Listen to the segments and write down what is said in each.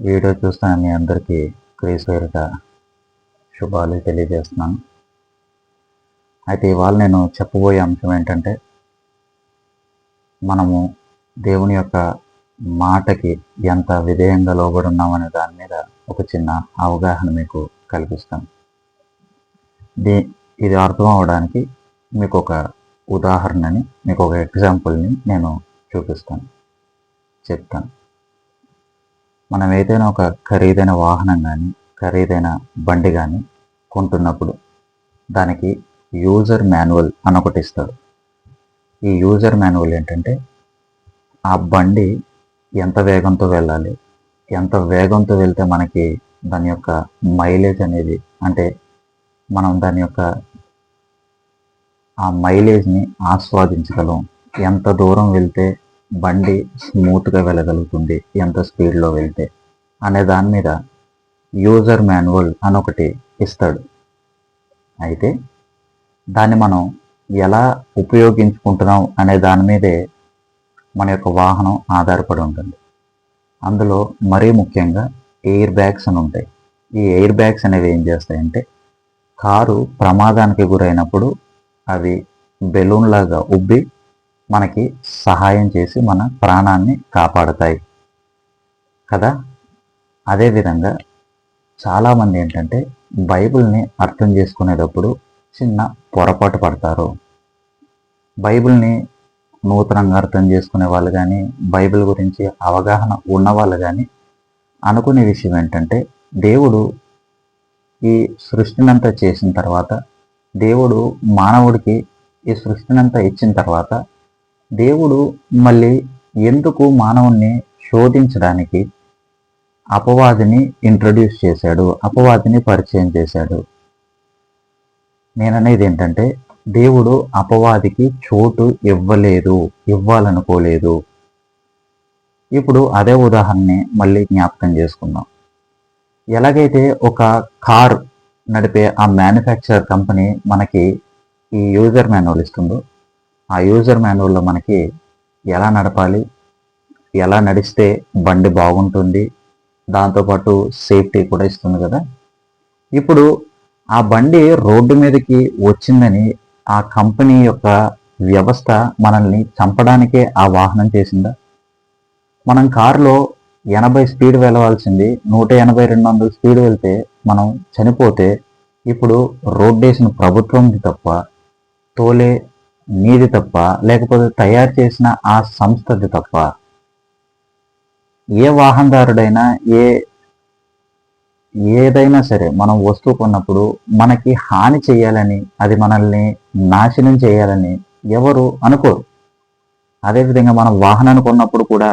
Video చూస్తున్న మీ అందరికీ క్రీస్ పేరిట శుభాలు తెలియజేస్తున్నాను. అయితే ఇవాళ నేను చెప్పబోయే అంశం ఏంటంటే మనము దేవుని యొక్క మాటకి ఎంత విధేయంగా లోబడి ఉన్నామనే దాని మీద ఒక చిన్న అవగాహన మీకు కల్పిస్తాను. దీ ఇది అర్థం అవడానికి మీకు ఒక ఉదాహరణని మీకు ఒక ఎగ్జాంపుల్ని నేను చూపిస్తాను. చెప్తాను. మనం ఏదైనా ఒక ఖరీదైన వాహనం కానీ ఖరీదైన బండి కానీ కొంటున్నప్పుడు దానికి యూజర్ మాన్యువల్ అని ఒకటి ఇస్తాడు ఈ యూజర్ మాన్యువల్ ఏంటంటే ఆ బండి ఎంత వేగంతో వెళ్ళాలి ఎంత వేగంతో వెళ్తే మనకి దాని యొక్క మైలేజ్ అనేది అంటే మనం దాని యొక్క ఆ మైలేజ్ని ఆస్వాదించగలం. ఎంత దూరం వెళ్తే బండి స్మూత్గా వెళ్ళగలుగుతుంది ఎంత స్పీడ్లో వెళ్తే అనే దాని మీద యూజర్ మాన్యువల్ అని ఒకటి ఇస్తాడు. అయితే దాన్ని మనం ఎలా ఉపయోగించుకుంటున్నాం అనే దాని మీదే మన యొక్క వాహనం ఆధారపడి ఉంటుంది. అందులో మరీ ముఖ్యంగా ఎయిర్ బ్యాగ్స్ అని ఉంటాయి. ఈ ఎయిర్ బ్యాగ్స్ అనేవి ఏం చేస్తాయంటే కారు ప్రమాదానికి గురైనప్పుడు అవి బెలూన్ లాగా ఉబ్బి మనకి సహాయం చేసి మన ప్రాణాన్ని కాపాడుతాయి. కదా? అదేవిధంగా చాలామంది ఏంటంటే బైబిల్ని అర్థం చేసుకునేటప్పుడు చిన్న పొరపాటు పడతారు. బైబిల్ని నూతనంగా అర్థం చేసుకునే వాళ్ళు కానీ బైబిల్ గురించి అవగాహన ఉన్న వాళ్ళు కానీ అనుకునే విషయం ఏంటంటే దేవుడు ఈ సృష్టినంతా చేసిన తర్వాత దేవుడు మానవుడికి ఈ సృష్టినంతా ఇచ్చిన తర్వాత దేవుడు మళ్ళీ ఎందుకు మానవుణ్ణి శోధించడానికి అపవాదిని ఇంట్రడ్యూస్ చేశాడు అపవాదిని పరిచయం చేశాడు. నేననేది ఏంటంటే దేవుడు అపవాదికి చోటు ఇవ్వలేదు ఇవ్వాలనుకోలేదు. ఇప్పుడు అదే ఉదాహరణని మళ్ళీ జ్ఞాపకం చేసుకుందాం. ఎలాగైతే ఒక కార్ నడిపే ఆ మ్యానుఫ్యాక్చర్ కంపెనీ మనకి ఈ యూజర్ మాన్యువల్ ఇస్తుందో ఆ యూజర్ మాన్యువల్లో మనకి ఎలా నడపాలి ఎలా నడిస్తే బండి బాగుంటుంది దాంతోపాటు సేఫ్టీ కూడా ఇస్తుంది కదా. ఇప్పుడు ఆ బండి రోడ్డు మీదకి వచ్చిందని ఆ కంపెనీ యొక్క వ్యవస్థ మనల్ని చంపడానికే ఆ వాహనం చేసిందా? మనం కారులో ఎనభై స్పీడ్ వెళ్ళవలసింది నూట ఎనభై రెండు వందల స్పీడ్ వెళ్తే మనం చనిపోతే ఇప్పుడు రోడ్డు వేసిన ప్రభుత్వంది తప్ప తోలే నీది తప్ప లేకపోతే తయారు చేసిన ఆ సంస్థది తప్ప ఏ వాహనదారుడైనా ఏ ఏదైనా సరే మనం వస్తువు కొన్నప్పుడు మనకి హాని చేయాలని అది మనల్ని నాశనం చేయాలని ఎవరు అనుకోరు. అదేవిధంగా మనం వాహనాన్ని కొన్నప్పుడు కూడా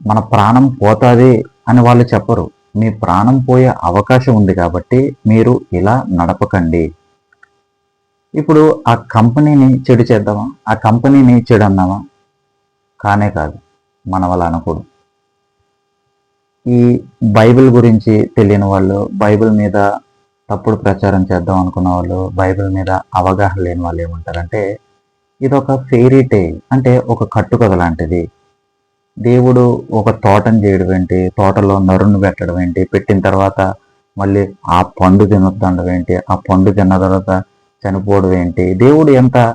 మన ప్రాణం పోతుంది అని వాళ్ళు చెప్పరు. మీ ప్రాణం పోయే అవకాశం ఉంది కాబట్టి మీరు ఇలా నడపకండి. ఇప్పుడు ఆ కంపెనీని చెడు చేద్దామా? ఆ కంపెనీని చెడు అన్నామా? కానే కాదు. మన వల్ల అనకూడదు. ఈ బైబిల్ గురించి తెలియని వాళ్ళు బైబిల్ మీద తప్పుడు ప్రచారం చేద్దాం అనుకున్న వాళ్ళు బైబిల్ మీద అవగాహన లేని వాళ్ళు ఏమంటారంటే ఇది ఒక ఫెయిరీ టైల్ అంటే ఒక కట్టుకథ లాంటిది. దేవుడు ఒక తోటను చేయడం ఏంటి? తోటలో నరును పెట్టడం ఏంటి? పెట్టిన తర్వాత మళ్ళీ ఆ పండు తినొద్దండం ఏంటి? ఆ పండు తిన్న తర్వాత చనిపోవడం ఏంటి? దేవుడు ఎంత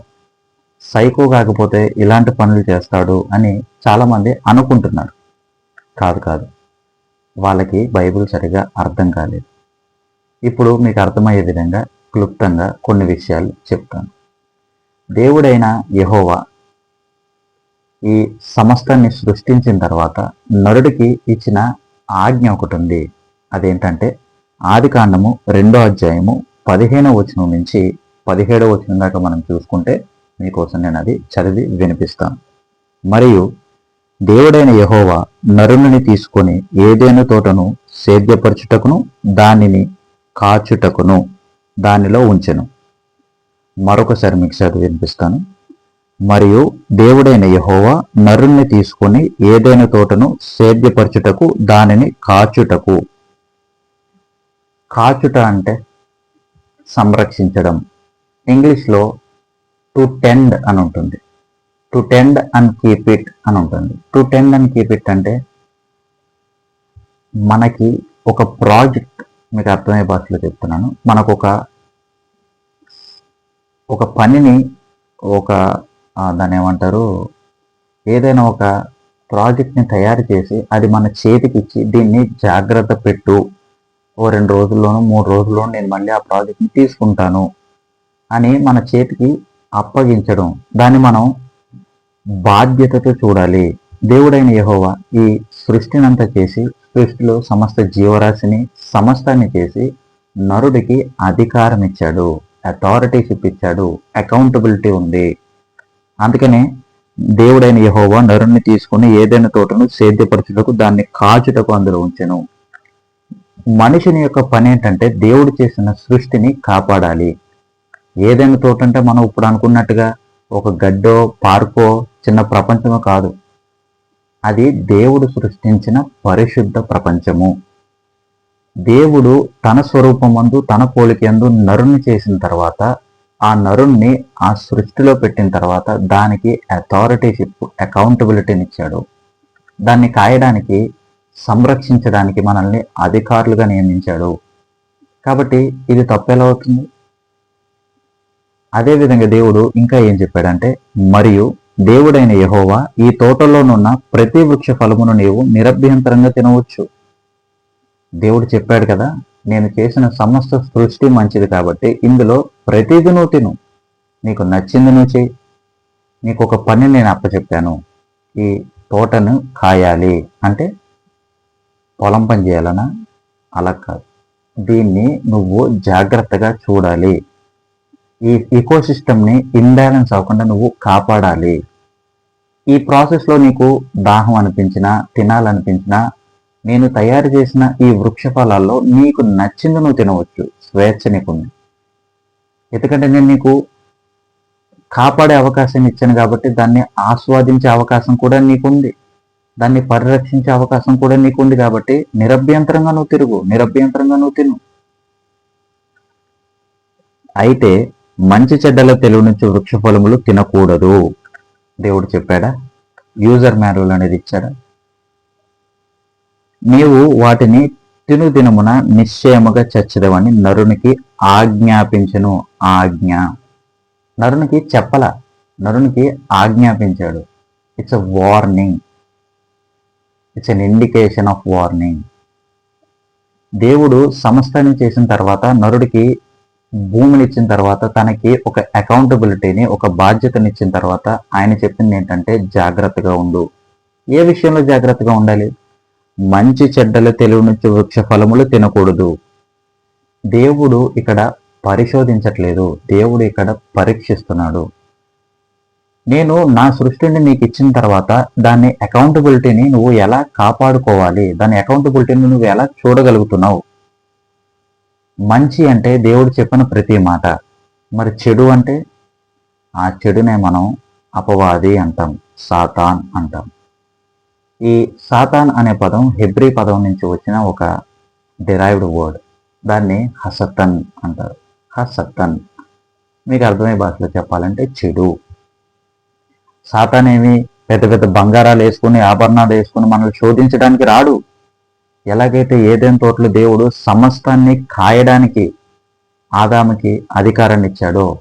సైకో కాకపోతే ఇలాంటి పనులు చేస్తాడు అని చాలామంది అనుకుంటున్నారు. కాదు కాదు. వాళ్ళకి బైబిల్ సరిగా అర్థం కాలేదు. ఇప్పుడు మీకు అర్థమయ్యే విధంగా క్లుప్తంగా కొన్ని విషయాలు చెప్తాను. దేవుడైన యహోవా ఈ సమస్తాన్ని సృష్టించిన తర్వాత నరుడికి ఇచ్చిన ఆజ్ఞ ఒకటి ఉంది. అదేంటంటే ఆది కాండము రెండో అధ్యాయము పదిహేనవ వచనం నుంచి పదిహేడవ వచనం దాకా మనం చూసుకుంటే మీకోసం నేను అది చదివి వినిపిస్తాను. మరియు దేవుడైన యహోవా నరుని తీసుకొని ఏదైనా తోటను సేద్యపరచుటకును దానిని కాచుటకును దానిలో ఉంచెను. మరొకసారి మీకు చదివి వినిపిస్తాను. మరియు దేవుడైన యహోవా నరుణ్ణి తీసుకొని ఏదైనా తోటను సేద్యపరచుటకు దానిని కాచుటకు. కాచుట అంటే సంరక్షించడం. ఇంగ్లీష్లో టు టెండ్ అని ఉంటుంది. To tend and keep it అని ఉంటుంది. To tend and keep it అంటే మనకి ఒక ప్రాజెక్ట్ మీకు అర్థమయ్యే భాషలో చెప్తున్నాను. మనకు ఒక ఒక పనిని ఒక దాని దాన్ని ఏమంటారు ఏదైనా ఒక ప్రాజెక్ట్ని తయారు చేసి అది మన చేతికి ఇచ్చి దీన్ని జాగ్రత్త పెట్టు. ఓ రెండు రోజుల్లోనూ మూడు రోజుల్లోనూ నేను మళ్ళీ ఆ ప్రాజెక్ట్ని తీసుకుంటాను. అని మన చేతికి అప్పగించడం. దాన్ని మనం బాధ్యతతో చూడాలి. దేవుడైన యహోవా ఈ సృష్టినంతా చేసి సృష్టిలో సమస్త జీవరాశిని సమస్తాన్ని చేసి నరుడికి అధికారం ఇచ్చాడు అథారిటీషిప్ ఇచ్చాడు అకౌంటబిలిటీ ఉంది. అందుకనే దేవుడైన యహోవా నరుణ్ణి తీసుకుని ఏదైనా తోటను సేద్యపరచుటకు దాన్ని కాచుటకు అందులో ఉంచెను. మనిషిని యొక్క పని ఏంటంటే దేవుడు చేసిన సృష్టిని కాపాడాలి. ఏదైనా తోట అంటే మనం ఇప్పుడు అనుకున్నట్టుగా ఒక గడ్డో పార్కో చిన్న ప్రపంచమో కాదు. అది దేవుడు సృష్టించిన పరిశుద్ధ ప్రపంచము. దేవుడు తన స్వరూపమందు తన పోలికందు నరుణ్ణి చేసిన తర్వాత ఆ నరుణ్ణి ఆ సృష్టిలో పెట్టిన తర్వాత దానికి అథారిటీషిప్ అకౌంటబిలిటీని ఇచ్చాడు దాన్ని కాయడానికి సంరక్షించడానికి మనల్ని అధికారులుగా నియమించాడు. కాబట్టి ఇది తప్పెలా అవుతుంది? అదేవిధంగా దేవుడు ఇంకా ఏం చెప్పాడంటే మరియు దేవుడైన యహోవా ఈ తోటలోనున్న ప్రతి వృక్ష ఫలమును నీవు నిరభ్యంతరంగా తినవచ్చు. దేవుడు చెప్పాడు కదా నేను చేసిన సమస్త సృష్టి మంచిది కాబట్టి ఇందులో ప్రతిదీ నువ్వు తిను. నీకు నచ్చింది నువ్వు చేయి. నీకు ఒక పని నేను అప్పచెప్పాను ఈ తోటను కాయాలి. అంటే పొలం పని చేయాలనా? అలా కాదు. దీన్ని నువ్వు జాగ్రత్తగా చూడాలి. ఈ ఈకో ని ఇంబ్యాలెన్స్ అవ్వకుండా నువ్వు కాపాడాలి. ఈ ప్రాసెస్లో నీకు దాహం అనిపించినా తినాలనిపించినా నేను తయారు చేసిన ఈ వృక్ష ఫలాల్లో నీకు నచ్చింది నువ్వు తినవచ్చు. స్వేచ్ఛ నీకుంది. ఎందుకంటే నేను నీకు కాపాడే అవకాశం ఇచ్చాను కాబట్టి దాన్ని ఆస్వాదించే అవకాశం కూడా నీకుంది. దాన్ని పరిరక్షించే అవకాశం కూడా నీకుంది కాబట్టి నిరభ్యంతరంగా నువ్వు తిరుగు నిరభ్యంతరంగా నువ్వు తిను. అయితే మంచి చెడ్డల తెలివి నుంచి వృక్ష ఫలములు తినకూడదు. దేవుడు చెప్పాడా? యూజర్ మాన్యువల్ అనేది ఇచ్చాడా? నీవు వాటిని తిను దినమున నిశ్చయముగా చచ్చదవని నరునికి ఆజ్ఞాపించను. ఆజ్ఞ. నరునికి చెప్పల. నరునికి ఆజ్ఞాపించాడు. It's a warning it's an indication of warning దేవుడు సమస్తాన్ని చేసిన తర్వాత నరుడికి భూమిని ఇచ్చిన తర్వాత తనకి ఒక అకౌంటబిలిటీని ఒక బాధ్యతనిచ్చిన తర్వాత ఆయన చెప్పింది ఏంటంటే జాగ్రత్తగా ఉండు. ఏ విషయంలో జాగ్రత్తగా ఉండాలి? మంచి చెడ్డలు తెలివి నుంచి వృక్ష ఫలములు తినకూడదు. దేవుడు ఇక్కడ పరిశోధించట్లేదు. దేవుడు ఇక్కడ పరీక్షిస్తున్నాడు. నేను నా సృష్టిని నీకు ఇచ్చిన తర్వాత దాని అకౌంటబిలిటీని నువ్వు ఎలా కాపాడుకోవాలి? దాని అకౌంటబిలిటీని నువ్వు ఎలా చూడగలుగుతున్నావు? మంచి అంటే దేవుడు చెప్పిన ప్రతి మాట. మరి చెడు అంటే? ఆ చెడునే మనం అపవాది అంటాం సాతాన్ అంటాం. ఈ సాతాన్ అనే పదం హెబ్రీ పదం నుంచి వచ్చిన ఒక డిరైవ్డ్ వర్డ్. దాన్ని హసతన్ అంటారు. హసతన్. మీకు అర్థమయ్యే భాషలో చెప్పాలంటే చెడు. సాతాన్ ఏమి పెద్ద పెద్ద బంగారాలు వేసుకుని ఆభరణాలు వేసుకుని మనల్ని శోధించడానికి రాడు. ఎలాగైతే ఏదైనా తోటలో దేవుడు సమస్తాన్ని కాయడానికి ఆదాముకి అధికారాన్ని ఇచ్చాడో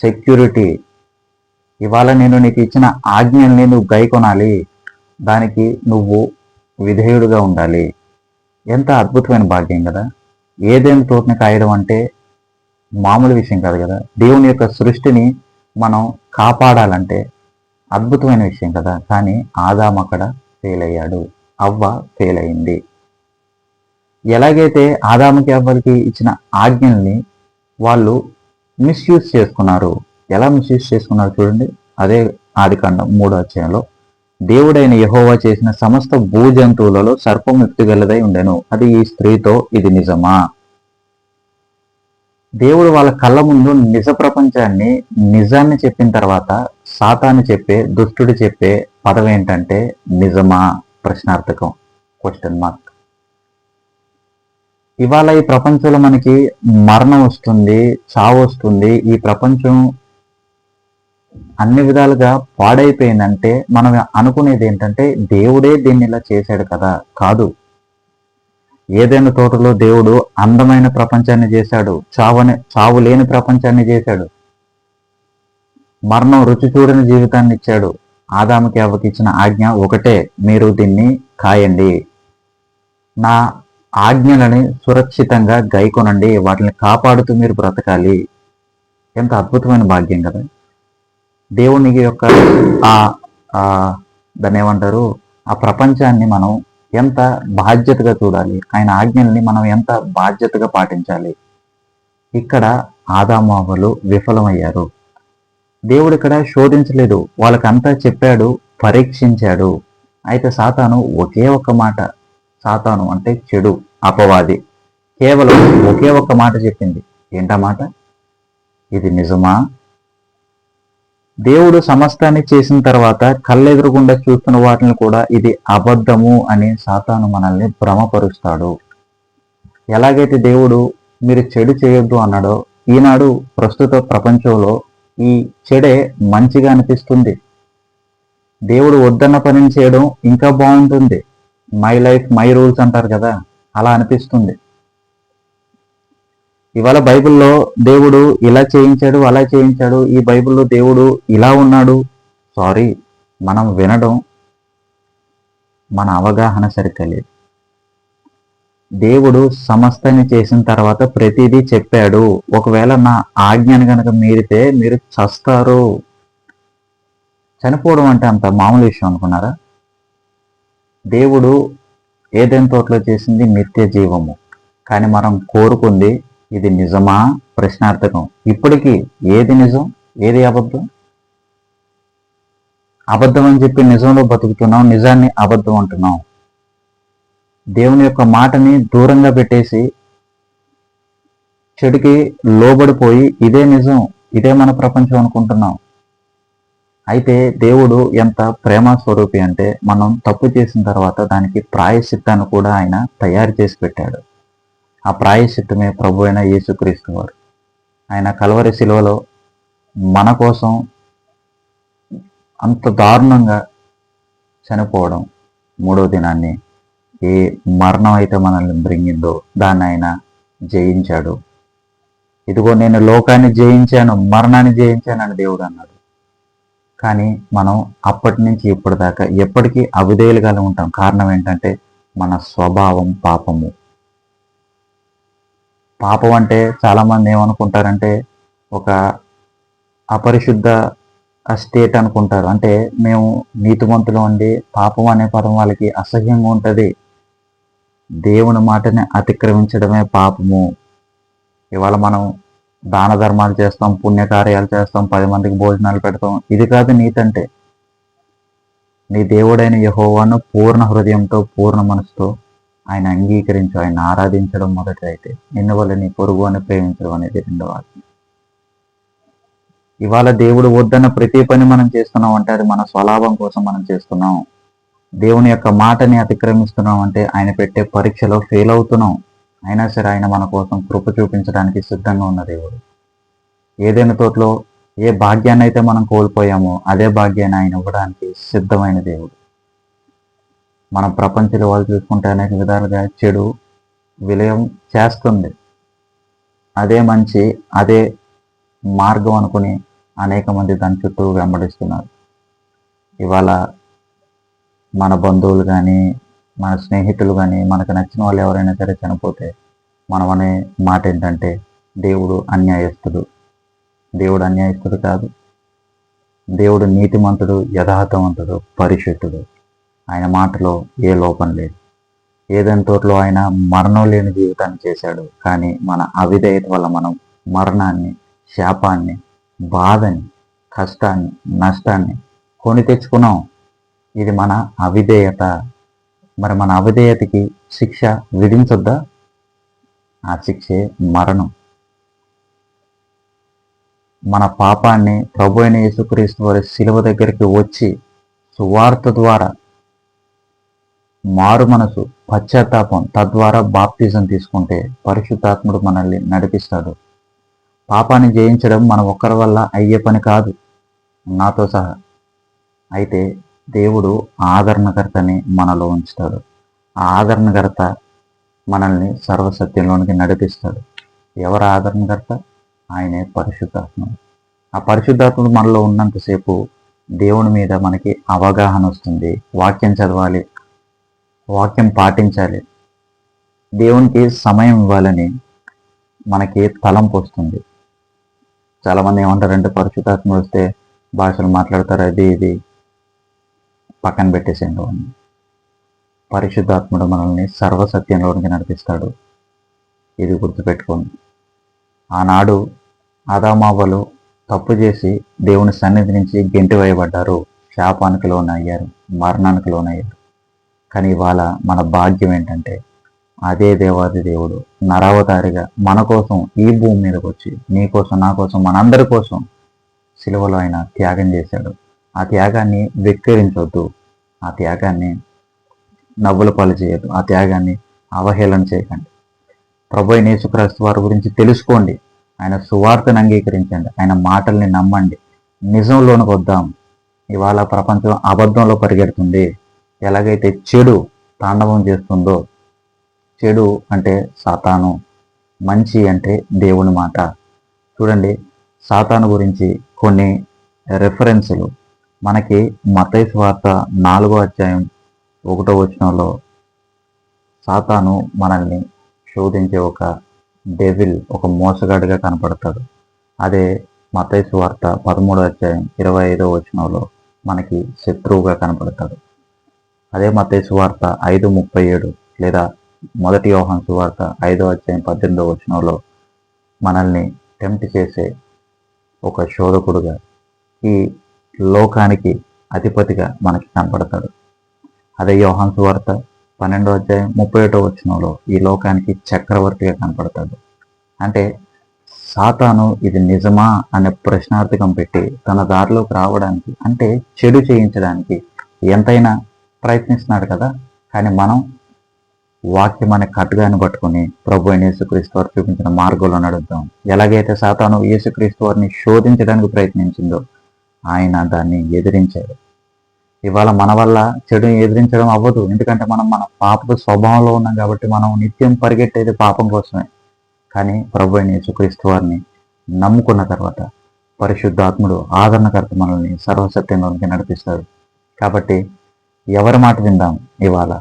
సెక్యూరిటీ ఇవాళ నేను నీకు ఇచ్చిన ఆజ్ఞల్ని నువ్వు గైకొనాలి దానికి నువ్వు విధేయుడుగా ఉండాలి. ఎంత అద్భుతమైన భాగ్యం కదా. ఏదైనా తోటని కాయడం అంటే మామూలు విషయం కాదు కదా. దేవుని యొక్క సృష్టిని మనం కాపాడాలంటే అద్భుతమైన విషయం కదా. కానీ ఆదాం అక్కడ ఫెయిల్ అయ్యాడు. అవ్వ ఫెయిల్ అయింది. ఎలాగైతే ఆదాముకి అవ్వలకి ఇచ్చిన ఆజ్ఞల్ని వాళ్ళు మిస్యూజ్ చేసుకున్నారు? ఎలా మిస్యూజ్ చేసుకున్నారు చూడండి. అదే ఆదికాండం మూడో అధ్యాయంలో. దేవుడైన యహోవా చేసిన సమస్త భూజంతువులలో సర్పం ఎత్తుగలదై ఉండెను. అది ఈ స్త్రీతో ఇది నిజమా? దేవుడు వాళ్ళ కళ్ళ ముందు నిజ ప్రపంచాన్ని నిజాన్ని చెప్పిన తర్వాత సాతాన్ని చెప్పే దుష్టుడు చెప్పే పదం ఏంటంటే నిజమా? ప్రశ్నార్థకం. క్వశ్చన్ మార్క్ ఇవాళ ఈ ప్రపంచంలో మనకి మరణం వస్తుంది చావు వస్తుంది. ఈ ప్రపంచం అన్ని విధాలుగా పాడైపోయిందంటే మనం అనుకునేది ఏంటంటే దేవుడే దీన్ని ఇలా చేశాడు కదా. కాదు. ఏదైనా తోటలో దేవుడు అందమైన ప్రపంచాన్ని చేశాడు చావని చావు లేని ప్రపంచాన్ని చేశాడు. మరణం రుచి చూడని జీవితాన్ని ఇచ్చాడు. ఆదాముకి అవ్వకి ఇచ్చిన ఆజ్ఞ ఒకటే మీరు దీన్ని కాయండి. నా ఆజ్ఞలని సురక్షితంగా గైకొనండి వాటిని కాపాడుతూ మీరు బ్రతకాలి. ఎంత అద్భుతమైన భాగ్యం కదా. దేవునికి యొక్క ఆ దాన్ని ఏమంటారు? ఆ ప్రపంచాన్ని మనం ఎంత బాధ్యతగా చూడాలి ఆయన ఆజ్ఞల్ని మనం ఎంత బాధ్యతగా పాటించాలి. ఇక్కడ ఆదామావలు విఫలమయ్యారు. దేవుడు ఇక్కడ శోధించలేదు. వాళ్ళకంతా చెప్పాడు పరీక్షించాడు. అయితే సాతాను ఒకే ఒక్క మాట సాతాను అంటే చెడు అపవాది. కేవలం ఒకే ఒక్క మాట చెప్పింది. ఏంటా మాట? ఇది నిజమా? దేవుడు సమస్తాన్ని చేసిన తర్వాత కళ్ళెదురుగుండా చూస్తున్న వాటిని కూడా ఇది అబద్ధము అని సాతాను మనల్ని భ్రమపరుస్తాడు. ఎలాగైతే దేవుడు మీరు చెడు చేయొద్దు అన్నాడో ఈనాడు ప్రస్తుత ప్రపంచంలో ఈ చెడే మంచిగా అనిపిస్తుంది. దేవుడు వద్దన్న పనిని చేయడం ఇంకా బాగుంటుంది. మై లైఫ్ మై రూల్స్ అంటారు కదా అలా అనిపిస్తుంది. ఇవాళ బైబిల్లో దేవుడు ఇలా చేయించాడు అలా చేయించాడు ఈ బైబిల్లో దేవుడు ఇలా ఉన్నాడు. సారీ మనం వినడం మన అవగాహన సరిగ్గా లేదు. దేవుడు సమస్తాన్ని చేసిన తర్వాత ప్రతిదీ చెప్పాడు. ఒకవేళ నా ఆజ్ఞను కనుక మీరితే మీరు చస్తారు. చనిపోవడం అంటే అంత మామూలు విషయం అనుకున్నారా? దేవుడు ఏదైనా తోటలో చేసింది నిత్య జీవము. కానీ మనం కోరుకుంది ఇది నిజమా? ప్రశ్నార్థకం. ఇప్పటికీ ఏది నిజం? ఏది అబద్ధం? అబద్ధం అని చెప్పి నిజంలో బతుకుతున్నాం నిజాన్ని అబద్ధం అంటున్నాం. దేవుని యొక్క మాటని దూరంగా పెట్టేసి చెడుకి లోబడిపోయి ఇదే నిజం ఇదే మన ప్రపంచం అనుకుంటున్నాం. అయితే దేవుడు ఎంత ప్రేమ స్వరూపి అంటే మనం తప్పు చేసిన తర్వాత దానికి ప్రాయశ్చిత్తాన్ని కూడా ఆయన తయారు చేసి పెట్టాడు. ఆ ప్రాయశ్చిత్తమే ప్రభు అయిన యేసుక్రీస్తు వారు. ఆయన కలవరి శిలువలో మన కోసం అంత దారుణంగా చనిపోవడం మూడో దినాన్ని ఏ మరణం అయితే మనల్ని బ్రింగిందో దాన్ని ఆయన జయించాడు. ఇదిగో నేను లోకాన్ని జయించాను మరణాన్ని జయించాను అని దేవుడు అన్నాడు. కానీ మనం అప్పటి నుంచి ఇప్పటిదాకా ఎప్పటికీ అవిధేయులుగానే ఉంటాం. కారణం ఏంటంటే మన స్వభావం పాపము. పాపం అంటే చాలామంది ఏమనుకుంటారంటే ఒక అపరిశుద్ధ స్టేట్ అనుకుంటారు. అంటే మేము నీతిమంతులు ఉండి పాపం అనే పదం వాళ్ళకి అసహ్యంగా ఉంటుంది. దేవుని మాటని అతిక్రమించడమే పాపము. ఇవాళ మనం దాన ధర్మాలు చేస్తాం పుణ్యకార్యాలు చేస్తాం పది మందికి భోజనాలు పెడతాం. ఇది కాదు నీతంటే నీ దేవుడైన యహోవాను పూర్ణ హృదయంతో పూర్ణ మనసుతో ఆయన అంగీకరించు ఆయన ఆరాధించడం మొదటి అయితే నిన్న వల్ల నీ పొరుగు అని ప్రేమించడం అనేది రెండవ ఆజ్ఞ. ఇవాళ దేవుడు వద్దన్న ప్రతి పని మనం చేస్తున్నాం అంటే అది మన స్వలాభం కోసం మనం చేస్తున్నాం. దేవుని యొక్క మాటని అతిక్రమిస్తున్నాం అంటే ఆయన పెట్టే పరీక్షలో ఫెయిల్ అవుతున్నాం. అయినా సరే ఆయన మన కోసం కృప చూపించడానికి సిద్ధంగా ఉన్న దేవుడు. ఏదైనా తోటలో ఏ భాగ్యాన్ని అయితే మనం కోల్పోయామో అదే భాగ్యాన్ని ఆయన ఇవ్వడానికి సిద్ధమైన దేవుడు. మన ప్రపంచంలో వాళ్ళు చూసుకుంటే అనేక విధాలుగా చెడు విలయం చేస్తుంది. అదే మంచి అదే మార్గం అనుకుని అనేక మంది దాని చుట్టూ వెంబడిస్తున్నారు. ఇవాళ మన బంధువులు కానీ మన స్నేహితులు కానీ మనకు నచ్చిన వాళ్ళు ఎవరైనా సరే చనిపోతే మనం అనే మాట ఏంటంటే దేవుడు అన్యాయస్తుడు. దేవుడు అన్యాయస్తుడు కాదు. దేవుడు నీతిమంతుడు యథార్థవంతుడు పరిశుద్ధుడు. ఆయన మాటలో ఏ లోపం లేదు. ఏదైనా ఆయన మరణం లేని జీవితాన్ని చేశాడు. కానీ మన అవిధేయత వల్ల మనం మరణాన్ని శాపాన్ని బాధని కష్టాన్ని నష్టాన్ని కొని తెచ్చుకున్నాం. ఇది మన అవిధేయత. మరి మన అవిధేయతకి శిక్ష విధించొద్దా? ఆ శిక్షే మరణం. మన పాపాన్ని ప్రభు అయిన యేసుక్రీస్తు వారి శిలువ దగ్గరికి వచ్చి సువార్త ద్వారా మారు మనసు పశ్చాత్తాపం తద్వారా బాప్తిజం తీసుకుంటే పరిశుద్ధాత్ముడు మనల్ని నడిపిస్తాడు. పాపాన్ని జయించడం మన ఒక్కరి వల్ల అయ్యే పని కాదు. నాతో సహా. అయితే దేవుడు ఆదరణకర్తని మనలో ఉంచుతాడు. ఆ ఆదరణకర్త మనల్ని సర్వసత్యంలోనికి నడిపిస్తాడు. ఎవరు ఆదరణకర్త? ఆయనే పరిశుద్ధాత్మ. ఆ పరిశుద్ధాత్ముడు మనలో ఉన్నంతసేపు దేవుని మీద మనకి అవగాహన వస్తుంది. వాక్యం చదవాలి. వాక్యం పాటించాలి. దేవునికి సమయం ఇవ్వాలని మనకి తలంపు వస్తుంది. చాలామంది ఏమంటారంటే పరిశుద్ధాత్మ వస్తే భాషలు మాట్లాడతారు అది ఇది. పక్కన పెట్టేసేయండి అని పరిశుద్ధాత్ముడు మనల్ని సర్వసత్యంలోనికి నడిపిస్తాడు. ఇది గుర్తుపెట్టుకోండి. ఆనాడు ఆదామావలు తప్పు చేసి దేవుని సన్నిధి నుంచి గెంటి వేయబడ్డారు. శాపానికి లోనయ్యారు. మరణానికి లోనయ్యారు. కానీ ఇవాళ మన భాగ్యం ఏంటంటే అదే దేవాది దేవుడు నరావతారిగా మన కోసం ఈ భూమి మీదకి వచ్చి నీ కోసం నా కోసం మనందరి కోసం సిలువలో ఆయన త్యాగం చేశాడు. ఆ త్యాగాన్ని వెక్కిరించొద్దు. ఆ త్యాగాన్ని నవ్వుల పాలు చేయొద్దు. ఆ త్యాగాన్ని అవహేళన చేయకండి. ప్రభు అయిన యేసుక్రీస్తు వారి గురించి తెలుసుకోండి. ఆయన సువార్తను అంగీకరించండి. ఆయన మాటల్ని నమ్మండి. నిజంలోనికి వద్దాం. ఇవాళ ప్రపంచం అబద్ధంలో పరిగెడుతుంది. ఎలాగైతే చెడు తాండవం చేస్తుందో చెడు అంటే సాతాను మంచి అంటే దేవుని మాట. చూడండి సాతాను గురించి కొన్ని రెఫరెన్సులు మనకి మతైస్ వార్త నాలుగో అధ్యాయం ఒకటో వచనంలో సాతాను మనల్ని శోధించే ఒక డెవిల్ ఒక మోసగాడిగా కనపడతాడు. అదే మతైస్ వార్త పదమూడో అధ్యాయం ఇరవై ఐదో వచనంలో మనకి శత్రువుగా కనపడతాడు. అదే మతైస్ వార్త ఐదు ముప్పై ఏడు లేదా మొదటి యోహన్ సువార్త ఐదో అధ్యాయం పద్దెనిమిదో వచనంలో మనల్ని టెంప్ట్ చేసే ఒక శోధకుడుగా ఈ లోకానికి అధిపతిగా మనకి కనపడతాడు. అదే యోహాన్ వార్త పన్నెండో అధ్యాయం ముప్పై ఒకటో వచనంలో ఈ లోకానికి చక్రవర్తిగా కనపడతాడు. అంటే సాతాను ఇది నిజమా అనే ప్రశ్నార్థకం పెట్టి తన దారిలోకి రావడానికి అంటే చెడు చేయించడానికి ఎంతైనా ప్రయత్నిస్తున్నాడు కదా. కానీ మనం వాక్యం అనే కట్టుగాని పట్టుకుని ప్రభు అయిన యేసుక్రీస్తు వారు చూపించిన మార్గంలో నడుద్దాం. ఎలాగైతే సాతాను యేసుక్రీస్తు వారిని శోధించడానికి ప్రయత్నించిందో ఆయన దాన్ని ఎదిరించాడు. ఇవాళ మన వల్ల చెడు ఎదిరించడం అవ్వదు. ఎందుకంటే మనం మన పాప స్వభావంలో ఉన్నాం కాబట్టి మనం నిత్యం పరిగెట్టేది పాపం కోసమే. కానీ ప్రభు అయిన యేసుక్రీస్తు వారిని నమ్ముకున్న తర్వాత పరిశుద్ధాత్ముడు ఆదరణకర్త మనల్ని సర్వసత్యంలోనికి నడిపిస్తాడు. కాబట్టి ఎవరి మాట విందాం ఇవాళ?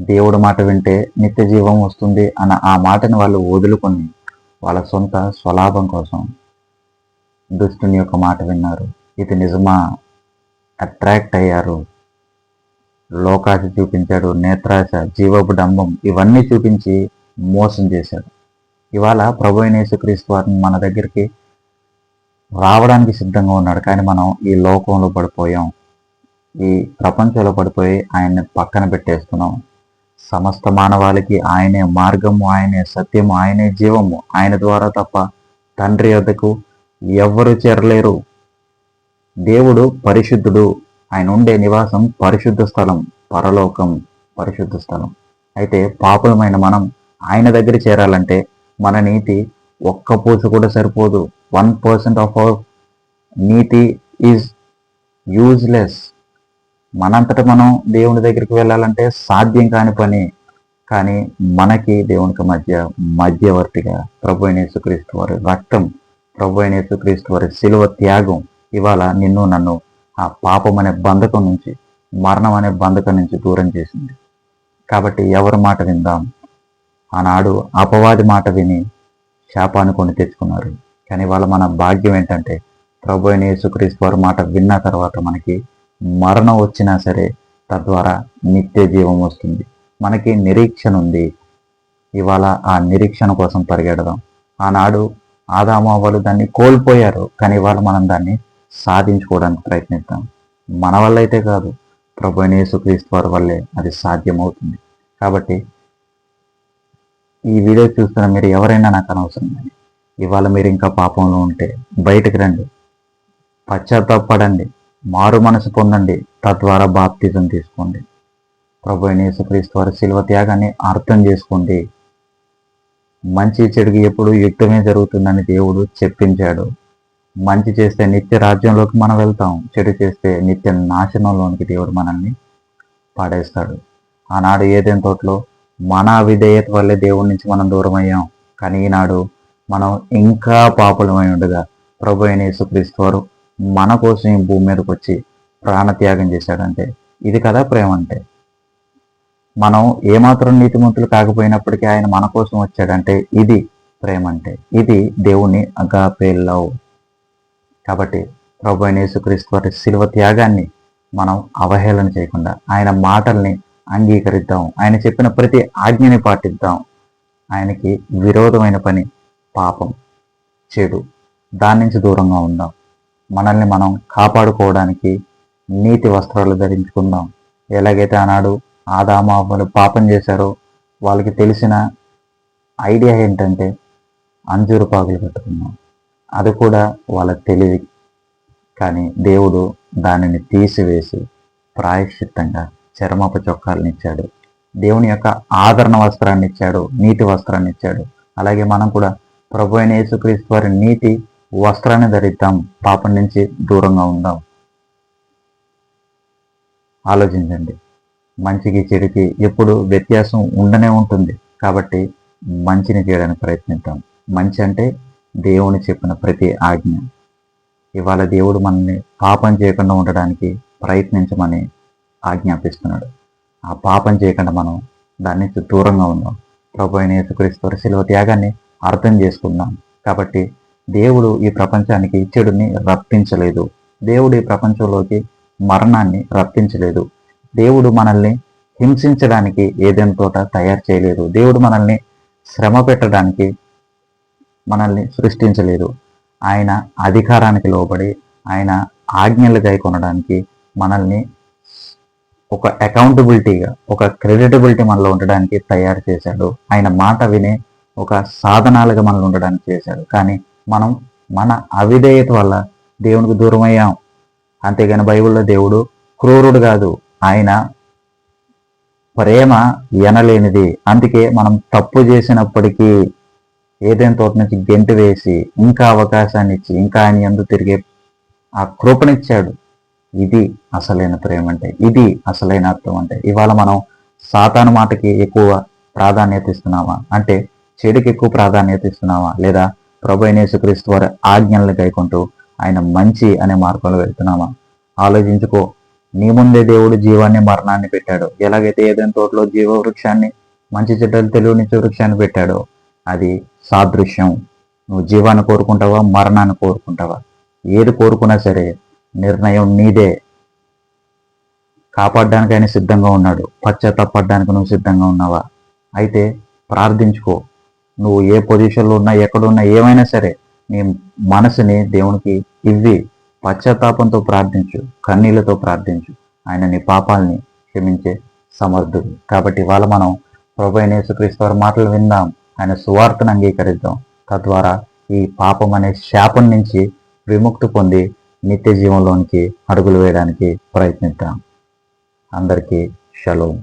దేవుడు మాట వింటే నిత్య జీవం వస్తుంది అన్న ఆ మాటని వాళ్ళు వదులుకొని వాళ్ళ సొంత స్వలాభం కోసం దుష్టుని యొక్క మాట విన్నారు. ఇది నిజమా? అట్రాక్ట్ అయ్యారు. లోకాశ చూపించాడు నేత్రాశ జీవపు డంబం ఇవన్నీ చూపించి మోసం చేశాడు. ఇవాళ ప్రభు యేసుక్రీస్తు వారిని మన దగ్గరికి రావడానికి సిద్ధంగా ఉన్నాడు. కానీ మనం ఈ లోకంలో పడిపోయాం. ఈ ప్రపంచంలో పడిపోయి ఆయన్ని పక్కన పెట్టేస్తున్నాం. సమస్త మానవాళికి ఆయనే మార్గము ఆయనే సత్యము ఆయనే జీవము ఆయన ద్వారా తప్ప తండ్రి వద్దకు ఎవ్వరు చేరలేరు. దేవుడు పరిశుద్ధుడు. ఆయన ఉండే నివాసం పరిశుద్ధ స్థలం పరలోకం పరిశుద్ధ స్థలం. అయితే పాపులమైన మనం ఆయన దగ్గర చేరాలంటే మన నీతి ఒక్క పూస కూడా సరిపోదు. వన్ పర్సెంట్ ఆఫ్ అవర్ నీతి ఈజ్ యూజ్లెస్. మనంతట మనం దేవుని దగ్గరికి వెళ్ళాలంటే సాధ్యం కాని పని. కానీ మనకి దేవునికి మధ్య మధ్యవర్తిగా ప్రభు అయిన యేసుక్రీస్తు వారి రక్తం ప్రభు అయిన యేసుక్రీస్తు వారి శిలువ త్యాగం ఇవాళ నిన్ను నన్ను ఆ పాపం అనే బంధకం నుంచి మరణం అనే బంధకం నుంచి దూరం చేసింది. కాబట్టి ఎవరి మాట విందాం? ఆనాడు అపవాది మాట విని శాపాన్ని కొని తెచ్చుకున్నారు. కానీ వాళ్ళ మన భాగ్యం ఏంటంటే ప్రభు అయిన యేసుక్రీస్తు వారి మాట విన్న తర్వాత మనకి మరణం వచ్చినా సరే తద్వారా నిత్య జీవం వస్తుంది. మనకి నిరీక్షణ ఉంది. ఇవాళ ఆ నిరీక్షణ కోసం పరిగెడదాం. ఆనాడు ఆదామావాలు దాన్ని కోల్పోయారు కానీ ఇవాళ మనం దాన్ని సాధించుకోవడానికి ప్రయత్నిద్దాం. మన వల్ల అయితే కాదు ప్రభు యేసుక్రీస్తు వారి వల్లే అది సాధ్యమవుతుంది. కాబట్టి ఈ వీడియో చూస్తున్న మీరు ఎవరైనా నాకు అనవసరం కానీ ఇవాళ మీరు ఇంకా పాపంలో ఉంటే బయటకు రండి. పశ్చాత్తాపడండి మారు మనసు పొందండి. తద్వారా బాప్తిజం తీసుకోండి. ప్రభు యేసుక్రీస్తు వారి శిల్వ త్యాగాన్ని అర్థం చేసుకోండి. మంచి చెడుకి ఎప్పుడు యుద్ధమే జరుగుతుందని దేవుడు చెప్పించాడు. మంచి చేస్తే నిత్య రాజ్యంలోకి మనం వెళ్తాం. చెడు చేస్తే నిత్య నాశనంలోనికి దేవుడు మనల్ని పాడేస్తాడు. ఆనాడు ఏదైనా తోటలో మన విధేయత వల్లే దేవుడి నుంచి మనం దూరం అయ్యాం కానీ ఈనాడు మనం ఇంకా పాపులమై ఉండగా ప్రభు అయిన యేసుక్రీస్తు వారు మన కోసం ఈ భూమి మీదకి వచ్చి ప్రాణత్యాగం చేశాడంటే ఇది కదా ప్రేమ అంటే. మనం ఏమాత్రం నీతిమంతులు కాకపోయినప్పటికీ ఆయన మన కోసం వచ్చాడంటే ఇది ప్రేమ అంటే ఇది దేవుని అగాపే లవ్ కాబట్టి ప్రభు అయిన యేసుక్రీస్తు వారి శిల్వ త్యాగాన్ని మనం అవహేళన చేయకుండా ఆయన మాటల్ని అంగీకరిద్దాం. ఆయన చెప్పిన ప్రతి ఆజ్ఞని పాటిద్దాం. ఆయనకి విరోధమైన పని పాపం చెడు దాని నుంచి దూరంగా ఉందాం. మనల్ని మనం కాపాడుకోవడానికి నీతి వస్త్రాలు ధరించుకుందాం. ఎలాగైతే ఆనాడు ఆదామ పాపం చేశారో. వాళ్ళకి తెలిసిన ఐడియా ఏంటంటే అంజూరు పాకులు కట్టుకున్నాం. అది కూడా వాళ్ళ తెలివి కానీ దేవుడు దానిని తీసివేసి ప్రాయశ్చిత్తంగా చర్మపు చొక్కాలను ఇచ్చాడు. దేవుని యొక్క ఆదరణ వస్త్రాన్ని ఇచ్చాడు. నీతి వస్త్రాన్ని ఇచ్చాడు. అలాగే మనం కూడా ప్రభు అయిన యేసుక్రీస్తు వారి నీతి వస్త్రాన్ని ధరిద్దాం. పాపం నుంచి దూరంగా ఉందాం. ఆలోచించండి. మంచికి చెడుకి ఎప్పుడు వ్యత్యాసం ఉండనే ఉంటుంది. కాబట్టి మంచిని చేయడానికి ప్రయత్నిద్దాం. మంచి అంటే దేవుని చెప్పిన ప్రతి ఆజ్ఞ. ఇవాళ దేవుడు మనల్ని పాపం చేయకుండా ఉండడానికి ప్రయత్నించమని ఆజ్ఞాపిస్తున్నాడు. ఆ పాపం చేయకుండా మనం దాని నుంచి దూరంగా ఉందాం. ప్రభు అయిన యేసుక్రీస్తు శిలువ త్యాగాన్ని అర్థం చేసుకుందాం. కాబట్టి దేవుడు ఈ ప్రపంచానికి చెడుని రప్పించలేదు. దేవుడు ఈ ప్రపంచంలోకి మరణాన్ని రప్పించలేదు. దేవుడు మనల్ని హింసించడానికి ఏదైనా తోట తయారు చేయలేదు. దేవుడు మనల్ని శ్రమ పెట్టడానికి మనల్ని సృష్టించలేదు. ఆయన అధికారానికి లోబడి ఆయన ఆజ్ఞలు కొనడానికి మనల్ని ఒక అకౌంటబిలిటీగా ఒక క్రెడిటబిలిటీ మనలో ఉండడానికి తయారు చేశాడు. ఆయన మాట వినే ఒక సాధనాలుగా మనలో ఉండడానికి చేశాడు. కానీ మనం మన అవిధేయత వల్ల దేవునికి దూరం అయ్యాం అంతేగాని బైబిల్లో దేవుడు క్రూరుడు కాదు. ఆయన ప్రేమ ఎనలేనిది. అందుకే మనం తప్పు చేసినప్పటికీ ఏదైనా తోట నుంచి గెంటు వేసి ఇంకా అవకాశాన్ని ఇచ్చి ఇంకా ఆయన ఎందు తిరిగే ఆ కృపనిచ్చాడు. ఇది అసలైన ప్రేమ అంటే ఇది అసలైన అర్థం అంటే. ఇవాళ మనం సాతాను మాటకి ఎక్కువ ప్రాధాన్యత ఇస్తున్నామా? అంటే చెడుకి ఎక్కువ ప్రాధాన్యత ఇస్తున్నామా? లేదా ప్రభు యేసుక్రీస్తు వారి ఆజ్ఞలను గైకుంటూ ఆయన మంచి అనే మార్గంలో వెళ్తున్నామా? ఆలోచించుకో నీ ముందే దేవుడు జీవాన్ని మరణాన్ని పెట్టాడు. ఎలాగైతే ఏదైనా తోటలో జీవ వృక్షాన్ని మంచి చెడ్డలు తెలివినిచ్చే వృక్షాన్ని పెట్టాడో అది సాదృశ్యం. నువ్వు జీవాన్ని కోరుకుంటావా మరణాన్ని కోరుకుంటావా? ఏది కోరుకున్నా సరే నిర్ణయం నీదే. కాపాడడానికి ఆయన సిద్ధంగా ఉన్నాడు. పశ్చాత్తపడడానికి నువ్వు సిద్ధంగా ఉన్నావా? అయితే ప్రార్థించుకో. నువ్వు ఏ పొజిషన్లో ఉన్నా ఎక్కడున్నా ఏమైనా సరే నీ మనసుని దేవునికి ఇవ్వి. పశ్చాత్తాపంతో ప్రార్థించు కన్నీళ్ళతో ప్రార్థించు. ఆయన నీ పాపాలని క్షమించే సమర్థుడు. కాబట్టి ఇవాళ మనం ప్రభు యేసుక్రీస్తు వారి మాటలు విందాం. ఆయన సువార్తను అంగీకరిద్దాం. తద్వారా ఈ పాపం అనే శాపం నుంచి విముక్తి పొంది నిత్య జీవంలోనికి అడుగులు వేయడానికి ప్రయత్నిద్దాం. అందరికీ షలోం.